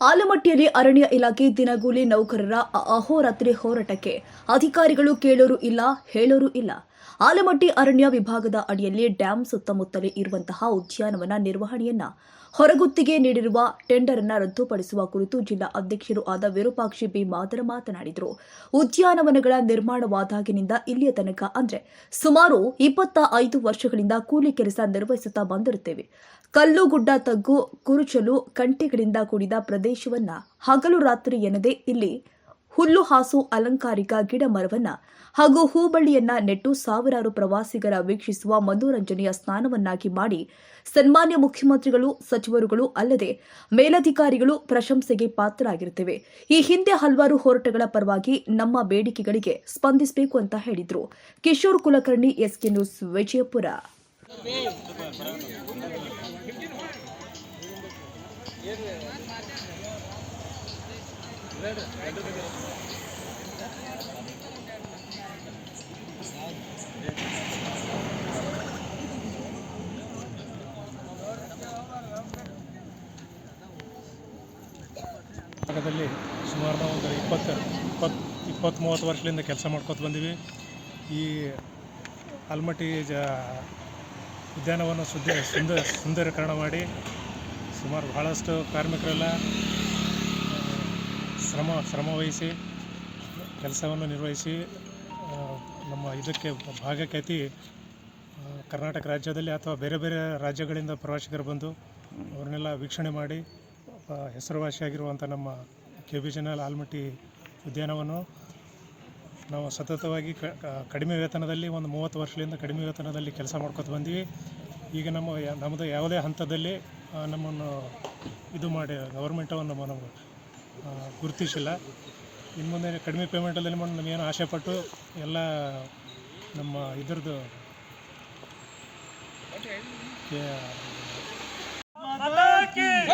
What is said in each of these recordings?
ಆಲಮಟ್ಟಿಯಲ್ಲಿ ಅರಣ್ಯ ಇಲಾಖೆ ದಿನಗೂಲಿ ನೌಕರರ ಅಹೋರಾತ್ರಿ ಹೋರಾಟಕ್ಕೆ ಅಧಿಕಾರಿಗಳು ಕೇಳೋರು ಇಲ್ಲ ಹೇಳೋರು ಇಲ್ಲ. ಆಲಮಟ್ಟಿ ಅರಣ್ಯ ವಿಭಾಗದ ಅಡಿಯಲ್ಲಿ ಡ್ಯಾಂ ಸುತ್ತಮುತ್ತಲೇ ಇರುವಂತಹ ಉದ್ಯಾನವನ ನಿರ್ವಹಣೆಯನ್ನ ಹೊರಗುತ್ತಿಗೆ ನೀಡಿರುವ ಟೆಂಡರ್ ಅನ್ನು ರದ್ದುಪಡಿಸುವ ಕುರಿತು ಜಿಲ್ಲಾ ಅಧ್ಯಕ್ಷರು ಆದ ವಿರೂಪಾಕ್ಷಿ ಬಿ ಮಾದರ ಮಾತನಾಡಿದರು. ಉದ್ಯಾನವನಗಳ ನಿರ್ಮಾಣವಾದಾಗಿನಿಂದ ಇಲ್ಲಿಯ ತನಕ ಅಂದ್ರೆ ಸುಮಾರು ಇಪ್ಪತ್ತ ಐದು ವರ್ಷಗಳಿಂದ ಕೂಲಿ ಕೆಲಸ ನಿರ್ವಹಿಸುತ್ತಾ ಬಂದಿರುತ್ತೇವೆ. ಕಲ್ಲು ಗುಡ್ಡ ತಗ್ಗು, ಕುರುಚಲು, ಕಂಟೆಗಳಿಂದ ಕೂಡಿದ ಪ್ರದೇಶವನ್ನ ಹಗಲು ರಾತ್ರಿ ಎನ್ನದೇ ಇಲ್ಲಿ ಹುಲ್ಲು ಹಾಸು ಅಲಂಕಾರಿಕ ಗಿಡ ಮರವನ್ನ ಹಾಗೂ ಹೂಬಳ್ಳಿಯನ್ನ ನೆಟ್ಟು ಸಾವಿರಾರು ಪ್ರವಾಸಿಗರ ವೀಕ್ಷಿಸುವ ಮನೋರಂಜನೆಯ ಸ್ನಾನವನ್ನಾಗಿ ಮಾಡಿ ಸನ್ಮಾನ್ಯ ಮುಖ್ಯಮಂತ್ರಿಗಳು, ಸಚಿವರುಗಳು ಅಲ್ಲದೆ ಮೇಲಧಿಕಾರಿಗಳು ಪ್ರಶಂಸೆಗೆ ಪಾತ್ರರಾಗಿರುತ್ತೇವೆ. ಈ ಹಿಂದೆ ಹಲವಾರು ಹೋರಾಟಗಳ ಪರವಾಗಿ ನಮ್ಮ ಬೇಡಿಕೆಗಳಿಗೆ ಸ್ಪಂದಿಸಬೇಕು ಅಂತ ಹೇಳಿದ್ರು. Kishore Kulkarni, SK news, Vijayapura. ಭಾಗದಲ್ಲಿ ಸುಮಾರು ನಾವು ಒಂದು ಇಪ್ಪತ್ತು ಇಪ್ಪತ್ತು ಇಪ್ಪತ್ತು ಮೂವತ್ತು ವರ್ಷದಿಂದ ಕೆಲಸ ಮಾಡ್ಕೊತ ಬಂದೀವಿ. ಈ ಆಲ್ಮಟ್ಟಿ ಜ ಉದ್ಯಾನವನ್ನು ಸುದ್ದಿ ಸುಂದರ ಸುಂದರೀಕರಣ ಮಾಡಿ ಸುಮಾರು ಭಾಳಷ್ಟು ಕಾರ್ಮಿಕರೆಲ್ಲ ಶ್ರಮ ಶ್ರಮವಹಿಸಿ ಕೆಲಸವನ್ನು ನಿರ್ವಹಿಸಿ ನಮ್ಮ ಇದಕ್ಕೆ ಭಾಗಕ್ಕೆ ಅತಿ ಕರ್ನಾಟಕ ರಾಜ್ಯದಲ್ಲಿ ಅಥವಾ ಬೇರೆ ಬೇರೆ ರಾಜ್ಯಗಳಿಂದ ಪ್ರವಾಸಿಗರು ಬಂದು ಅವ್ರನ್ನೆಲ್ಲ ವೀಕ್ಷಣೆ ಮಾಡಿ ಹೆಸರುವಾಸಿಯಾಗಿರುವಂಥ ನಮ್ಮ ಕೆ ಬಿ ಜನಲ್ ಆಲ್ಮಟ್ಟಿ ಉದ್ಯಾನವನ್ನು ನಾವು ಸತತವಾಗಿ ಕಡಿಮೆ ವೇತನದಲ್ಲಿ, ಒಂದು ಮೂವತ್ತು ವರ್ಷದಿಂದ ಕಡಿಮೆ ವೇತನದಲ್ಲಿ ಕೆಲಸ ಮಾಡ್ಕೊತ ಬಂದೀವಿ. ಈಗ ನಮ್ಮ ನಮ್ಮದು ಯಾವುದೇ ಹಂತದಲ್ಲಿ ನಮ್ಮನ್ನು ಇದು ಮಾಡಿ ಗೌರ್ಮೆಂಟವನ್ನು ನಮ್ಮ ಗುರುತಿಸಿಲ್ಲ. ಇನ್ನು ಮುಂದೆ ಕಡಿಮೆ ಪೇಮೆಂಟಲ್ಲಿ ಮಾಡಿ ನಮಗೇನು ಆಸೆ ಪಟ್ಟು ಎಲ್ಲ ನಮ್ಮ ಇದ್ರದ್ದು ಕೆ-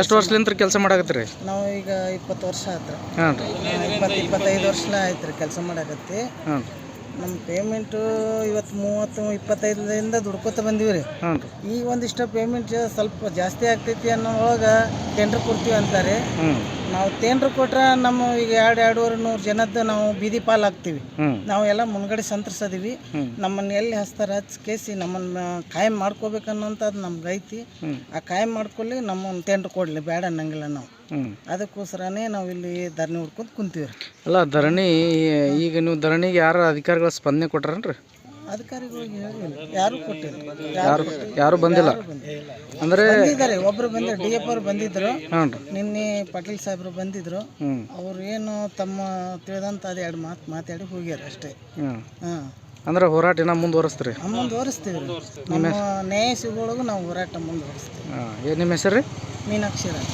ಎಷ್ಟು ವರ್ಷದಿಂದ ಕೆಲಸ ಮಾಡಾಕತ್ತೀರಿ? ನಾವು ಈಗ ಇಪ್ಪತ್ತು ವರ್ಷ ಆಯ್ತು ಹಾಂ ರೀ. ಇಪ್ಪತ್ತು ಇಪ್ಪತ್ತೈದು ವರ್ಷ ಆಯ್ತು ರೀ ಕೆಲಸ ಮಾಡಾಕತ್ತಿ. ಹಾಂ ರೀ. ನಮ್ಮ ಪೇಮೆಂಟು ಇವತ್ತು ಮೂವತ್ತು ಇಪ್ಪತ್ತೈದರಿಂದ ದುಡ್ಕೋತ ಬಂದೀವಿ ರೀ. ಹಾಂ ರೀ. ಈಗ ಒಂದಿಷ್ಟು ಪೇಮೆಂಟ್ ಸ್ವಲ್ಪ ಜಾಸ್ತಿ ಆಗ್ತೈತಿ ಅನ್ನೋ ಒಳಗೆ ಟೆಂಡ್ರ್ ಕೊಡ್ತೀವಿ ಅಂತಾರೆ. ಹ್ಞೂ ನಾವು ತೇನ್ರು ಕೊಟ್ರೆ ನಮ್ಮ ಈಗ ಎರಡು ಎರಡೂವರೆ ನೂರು ಜನದ್ದು ನಾವು ಬೀದಿ ಪಾಲ್ ಹಾಕ್ತಿವಿ ಹ್ಞೂ ನಾವು ಎಲ್ಲ ಮುನ್ಗಡೆ ಸಂತರಿಸದೀವಿ ನಮ್ಮನ್ನು ಎಲ್ಲಿ ಹಚ್ತಾರೆ ಹಚ್ಚಿ ಕೇಸಿ ನಮ್ಮನ್ನ ಕಾಯಂ ಮಾಡ್ಕೋಬೇಕನ್ನೋಂಥದ್ದು ನಮ್ಗೆ ಐತಿ ಆ ಕಾಯಂ ಮಾಡ್ಕೊಳ್ಳಿ ನಮ್ಮನ್ನು ತೇನ್ರು ಕೊಡಲಿ ಬೇಡ ಅನ್ನಂಗಿಲ್ಲ ನಾವು. ಅದಕ್ಕೋಸ್ಕರನೇ ನಾವು ಇಲ್ಲಿ ಧರಣಿ ಹುಡ್ಕೊಂಡು ಕುಂತೀವಿ ಅಲ್ಲ ಧರಣಿ ಈಗ ನೀವು ಧರಣಿಗೆ ಯಾರು ಅಧಿಕಾರಿಗಳ ಸ್ಪಂದನೆ ಕೊಟ್ರೇನ್ರಿ? ಅಧಿಕಾರಿಗಳಿಗೆ ಹೇಳಿಲ್ಲ ಯಾರು ಕೊಟ್ಟಿಲ್ಲ. ಯಾರು ಯಾರು ಬಂದಿಲ್ಲ? ಅಂದ್ರೆ ಬಂದಿದ್ದಾರೆ. ಒಬ್ರು ಬಂದ್ರೆ ಡಿ ಎಫ್ ಅವ್ರು ಬಂದಿದ್ರು. ನಿನ್ನೆ ಪಾಟೀಲ್ ಸಾಹೇಬ್ರು ಬಂದಿದ್ರು. ಅವ್ರು ಏನು ತಮ್ಮ ತಿಳಿದಂತ ಅದು ಎರಡು ಮಾತು ಮಾತಾಡಿ ಹೋಗ್ಯಾರ ಅಷ್ಟೇ. ಹಾಂ. ಅಂದ್ರೆ ಹೋರಾಟ ಇನ್ನೂ ಮುಂದುವರಿಸ್ತೀರಿ ಮುಂದುವರಿಸ್ತೀವಿ ನಮ್ಮ ನ್ಯಾಯ ಸಿಗೋಳಗು ನಾವು ಹೋರಾಟ ಮುಂದುವರಿಸ್ತೀವಿ. ಹಾಂ. ಏನು ನಿಮ್ಮ ಹೆಸರು ರೀ? ಮೀನಾಕ್ಷಿ ರಾಜ್.